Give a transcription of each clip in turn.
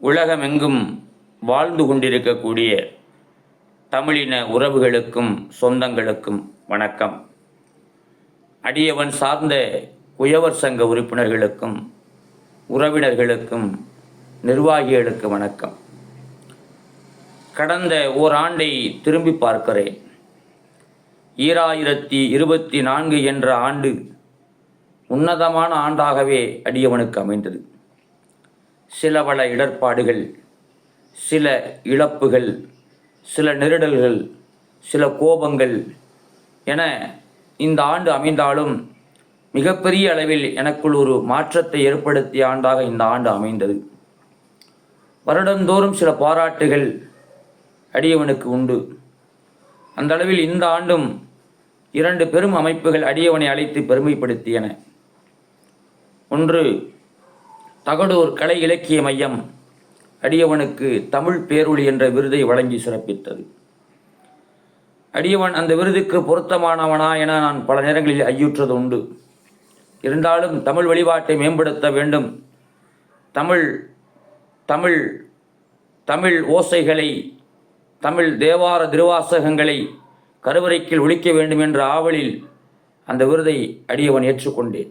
உலகமெங்கும் வாழ்ந்து கொண்டிருக்கக்கூடிய தமிழின உறவுகளுக்கும் சொந்தங்களுக்கும் வணக்கம். அடியவன் சார்ந்த குயவர் சங்க உறுப்பினர்களுக்கும் உறவினர்களுக்கும் நிர்வாகிகளுக்கு வணக்கம். கடந்த ஓராண்டை திரும்பி பார்க்கிறேன். ஈராயிரத்தி இருபத்தி நான்கு என்ற ஆண்டு உன்னதமான ஆண்டாகவே அடியவனுக்கு அமைந்தது. சில பல இடர்பாடுகள் சில இழப்புகள் சில நெருடல்கள் சில கோபங்கள் என இந்த ஆண்டு அமைந்தாலும் மிகப்பெரிய அளவில் எனக்குள் ஒரு மாற்றத்தை ஏற்படுத்திய ஆண்டாக இந்த ஆண்டு அமைந்தது. வருடந்தோறும் சில பாராட்டுகள் அடியவனுக்கு உண்டு. அந்த அளவில் இந்த ஆண்டும் இரண்டு பெரும் அமைப்புகள் அடியவனை அழைத்து பெருமைப்படுத்தியன. ஒன்று தகடூர் கலை இலக்கிய மையம் அடியவனுக்கு தமிழ் பேரொழி என்ற விருதை வழங்கி சிறப்பித்தது. அடியவன் அந்த விருதுக்கு பொருத்தமானவனா என நான் பல நேரங்களில் ஐயுற்றது உண்டு இருந்தாலும் தமிழ் வழிபாட்டை மேம்படுத்த வேண்டும். தமிழ் தமிழ் தமிழ் ஓசைகளை தமிழ் தேவார திருவாசகங்களை கருவறைக்கில் ஒழிக்க வேண்டும் என்ற ஆவலில் அந்த விருதை அடியவன் ஏற்றுக்கொண்டேன்.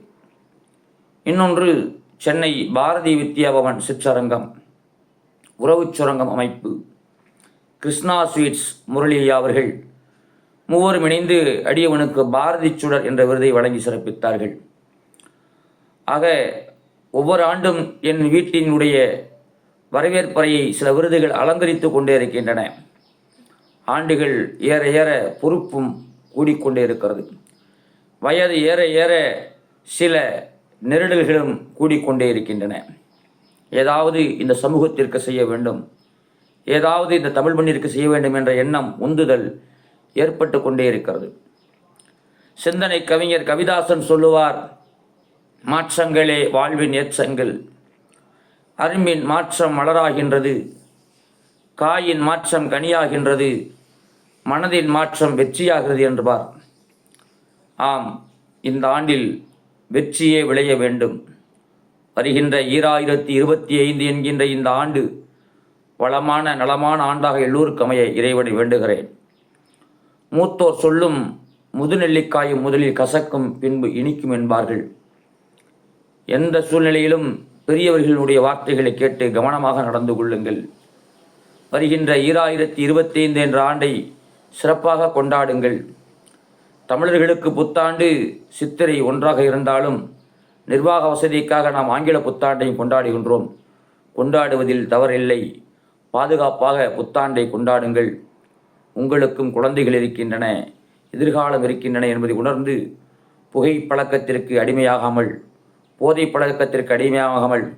இன்னொன்று சென்னை பாரதி வித்யாபவன் சிற்றரங்கம் உறவுச் சுரங்கம் அமைப்பு கிருஷ்ணா ஸ்வீட்ஸ் முரளியா அவர்கள் மூவரும் இணைந்து அடியவனுக்கு பாரதி சுடர் என்ற விருதை வழங்கி சிறப்பித்தார்கள். ஆக ஒவ்வொரு ஆண்டும் என் வீட்டினுடைய வரவேற்பறையை சில விருதுகள் அலங்கரித்து கொண்டே இருக்கின்றன. ஆண்டுகள் ஏற ஏற பொறுப்பும் கூடிக்கொண்டே இருக்கிறது. வயது ஏற ஏற சில நெருடல்களும் கூடிக்கொண்டே இருக்கின்றன. ஏதாவது இந்த சமூகத்திற்கு செய்ய வேண்டும். ஏதாவது இந்த தமிழ் மண்ணிற்கு செய்ய வேண்டும் என்ற எண்ணம் உந்துதல் ஏற்பட்டு கொண்டே இருக்கிறது. சிந்தனை கவிஞர் கவிதாசன் சொல்லுவார் மாற்றங்களே வாழ்வின் ஏற்றங்கள். அரும்பின் மாற்றம் மலராகின்றது. காயின் மாற்றம் கனியாகின்றது. மனதின் மாற்றம் வெற்றியாகிறது என்பார். ஆம் இந்த ஆண்டில் வெற்றியே விளைய வேண்டும். வருகின்ற ஈராயிரத்தி இருபத்தி ஐந்து என்கின்ற இந்த ஆண்டு வளமான நலமான ஆண்டாக எல்லோருக்கும் அமைய இறைவனை வேண்டுகிறேன். மூத்தோர் சொல்லும் முதுநெல்லிக்காயும் முதலில் கசக்கும் பின்பு இனிக்கும் என்பார்கள். எந்த சூழ்நிலையிலும் பெரியவர்களுடைய வார்த்தைகளை கேட்டு கவனமாக நடந்து கொள்ளுங்கள். வருகின்ற ஈராயிரத்தி இருபத்தைந்து என்ற ஆண்டை சிறப்பாக கொண்டாடுங்கள். தமிழர்களுக்கு புத்தாண்டு சித்திரை ஒன்றாக இருந்தாலும் நிர்வாக வசதிக்காக நாம் ஆங்கில புத்தாண்டையும் கொண்டாடுகின்றோம். கொண்டாடுவதில் தவறில்லை. பாதுகாப்பாக புத்தாண்டை கொண்டாடுங்கள். உங்களுக்கும் குழந்தைகள் இருக்கின்றன எதிர்காலம் இருக்கின்றன என்பதை உணர்ந்து புகை பழக்கத்திற்கு அடிமையாகாமல் போதை பழக்கத்திற்கு அடிமையாகாமல்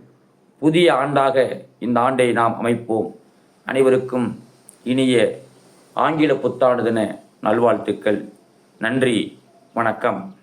புதிய ஆண்டாக இந்த ஆண்டை நாம் அமைப்போம். அனைவருக்கும் இனிய ஆங்கில புத்தாண்டு தின நல்வாழ்த்துக்கள். நன்றி வணக்கம்.